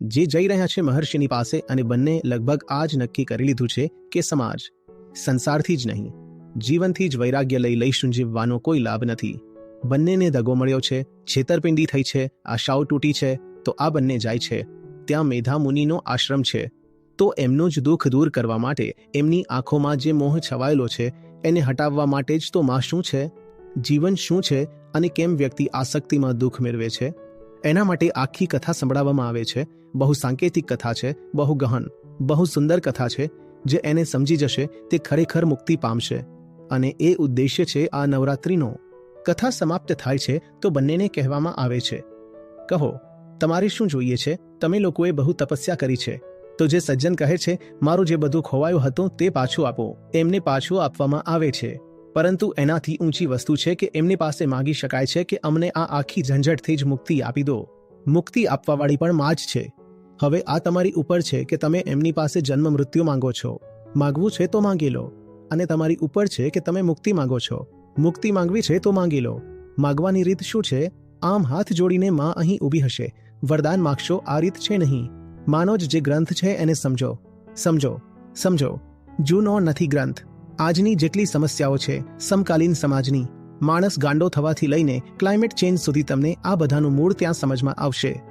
જે જઈ રહ્યા છે મહર્ષિની પાસે અને બંને લગભગ આ જ નક્કી કરી લીધું છે કે સમાજ સંસારથી જ નહીં, જીવનથી જ વૈરાગ્ય લઈ લઈશું જીવવાનો કોઈ લાભ નથી. બંનેને દગો મળ્યો છે, છેતરપિંડી થઈ છે, આશાઓ તૂટી છે, તો આ બંને જાય છે. ત્યાં મેધા મુનિનો આશ્રમ છે. તો એમનું જ દુઃખ દૂર કરવા માટે એમની આંખોમાં જે મોહ છવાયેલો છે, એને હટાવવા માટે જ તો માં શું છે? જીવન શું છે? અને કેમ વ્યક્તિ આસક્તિમાં દુઃખ મેળવે છે? એના માટે આખી કથા સંભળાવવામાં આવે છે. બહુ સાંકેતિક કથા છે, બહુ ગહન, બહુ સુંદર કથા છે, જે એને સમજી જશે તે ખરેખર મુક્તિ પામશે. અને એ ઉદ્દેશ્ય છે આ નવરાત્રિનો. કથા સમાપ્ત થાય છે તો બંનેને કહેવામાં આવે છે. કહો, તમારે શું જોઈએ છે? તમે લોકોએ બહુ તપસ્યા કરી છે. તો જે સજ્જન કહે છે, મારું જે બધું ખોવાયું હતું તે પાછું આપો. એમને પાછું આપવામાં આવે છે. પરંતુ એનાથી ઊંચી વસ્તુ છે કે એમની પાસે માગી શકાય છે કે અમને આ આખી ઝંઝટથી જ મુક્તિ આપી દો. મુક્તિ આપવાવાળી પણ માં જ છે. હવે આ તમારી ઉપર છે કે તમે એમની પાસે જન્મ મૃત્યુ માંગો છો. માગવું છે તો માંગી લો. અને તમારી ઉપર છે કે તમે મુક્તિ માંગો છો. મુક્તિ માંગવી છે તો માંગી લો. માગવાની રીત શું છે? આમ હાથ જોડીને માં અહીં ઊભી હશે. વરદાન માગશો આ રીત છે નહીં. માનો જ જે ગ્રંથ છે એને સમજો. સમજો. સમજો. જૂનો નથી ગ્રંથ. આજની જેટલી સમસ્યાઓ છે, સમકાલીન સમાજની, માણસ ગાંડો થવાથી લઈને ક્લાઇમેટ ચેન્જ સુધી તમને આ બધાનું મૂળ ત્યાં સમજમાં આવશે.